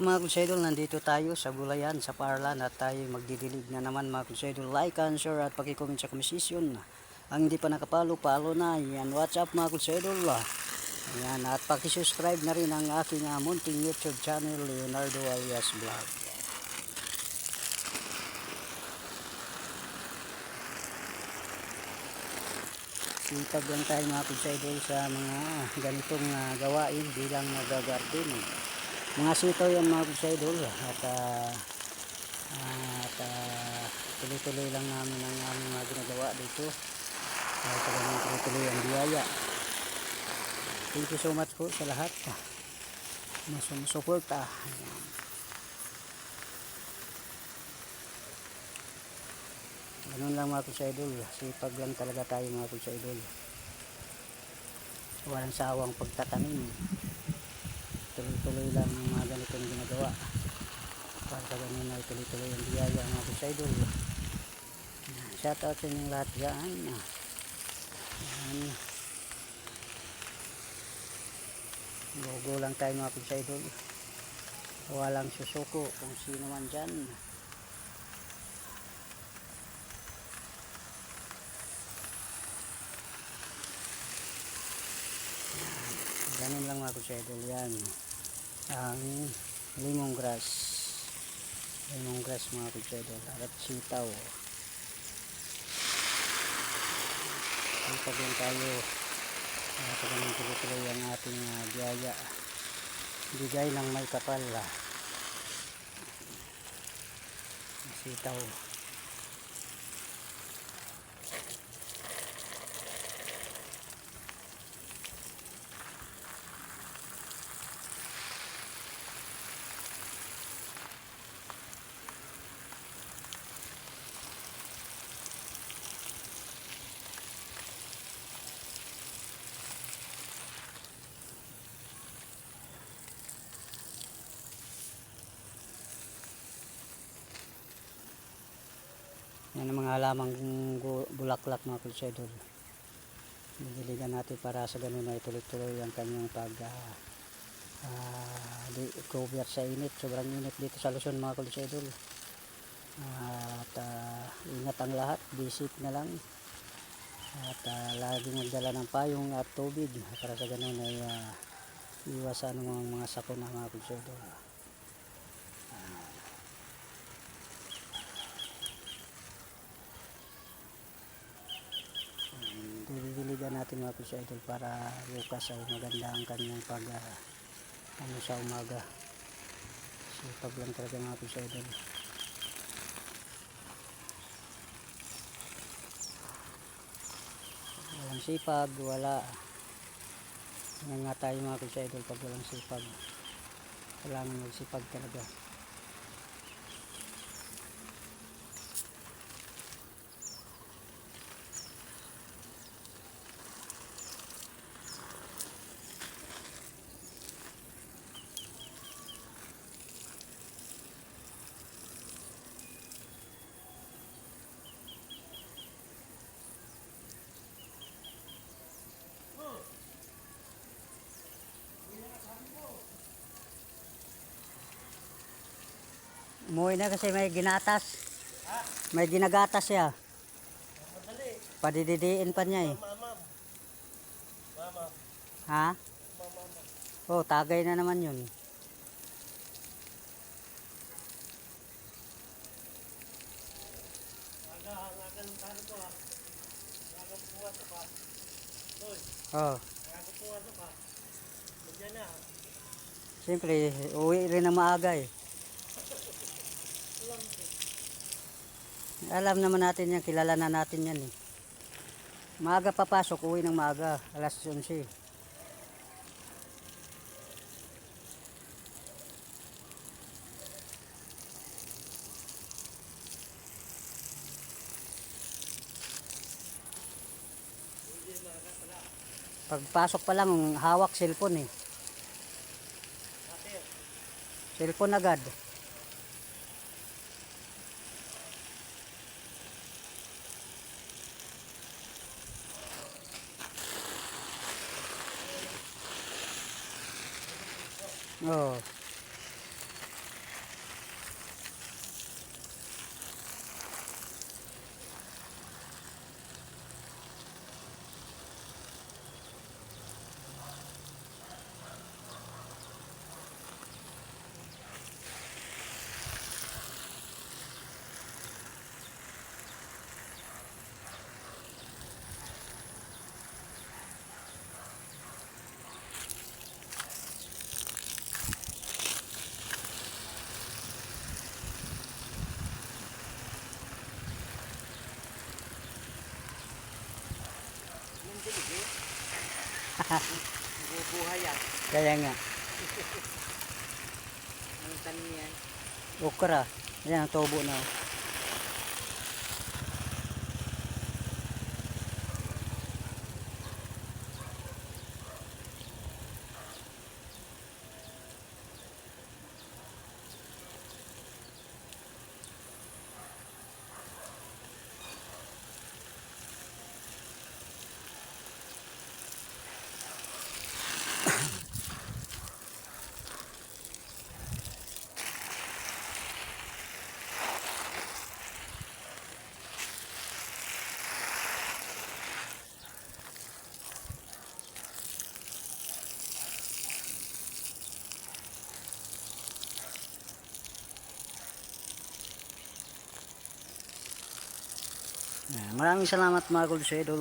Mga kunsedol, nandito tayo sa Gulayan, sa Parlan at tayo magdidilig na naman mga kunsedol. Like and share at pakicomment sa komisisyon. Ang hindi pa nakapalo, palo na. Yan, what's up mga kunsedol. Yan, at pakisubscribe na rin ang aking uh, munting YouTube channel, Leonardo alias Vlog. Sipag lang tayo mga kunsedol sa mga ganitong ah, gawain bilang nagagarden. Mga sitaw yan mga kunsedol at ah, at ah, tuloy-tuloy lang namin ang aming mga ginagawa dito. Sa ganun tuloy-tuloy ang biyaya. Thank you so much po sa lahat na sumusuporta. Ganun lang mga kunsedol. Sipag lang talaga tayo mga kunsedol. Walang sawang pagtatanim. Tuloy-tuloy lang ang mga ganitong ginagawa. Para sa ganun ay tuloy-tuloy ang biyaya mga kunsedol. Shout out sa inyong lahat dyan. Ayan. Logo lang tayo mga kunsedol. Walang susuko kung sino man dyan. Ganun lang mga kusedol yan. Ang lemongrass. Lemongrass mga kusedol. At sitaw. Sipag lang tayo. Kaya pa ganun tuloy-tuloy ang ating uh, biyaya. Bigay ng may kapal. ah. Sitaw. Yan ang mga halamang bulaklak mga kulsedol. Didiligan natin para sa ganun ay tuloy-tuloy ang kanyang pag ah, di- cover sa init. Sobrang init dito sa Luzon mga kulsedol. at ah, ingat ang lahat. Visit na lang. At uh, laging magdala ng payong at tubig para sa ganun ay ah, iwasan ang mga, mga sakuna mga kulsedol. Didiligan natin mga piso idol para bukas ay maganda ang kanyang pag ah, ano sa umaga. Sipag lang talaga mga piso idol. Walang sipag, wala. Yan nga tayo mga piso idol pag walang sipag. Kailangan magsipag talaga. Umuwi na kasi may ginatas. May ginagatas siya. Padididiin pa niya eh. Ha? Oh, tagay na naman yun. Oh. Siyempre, uwi rin na maaga eh. Alam naman natin yan, kilala na natin yan eh. Maaga papasok, uwi ng maaga, alas 11. Pagpasok pa lang, hawak cellphone eh. Cellphone agad. Oh. Bubuhay yan. Kaya nga. Anong tanim yan? Okra. Ayan, ang tubo na. Maraming salamat mga Kulso Idol.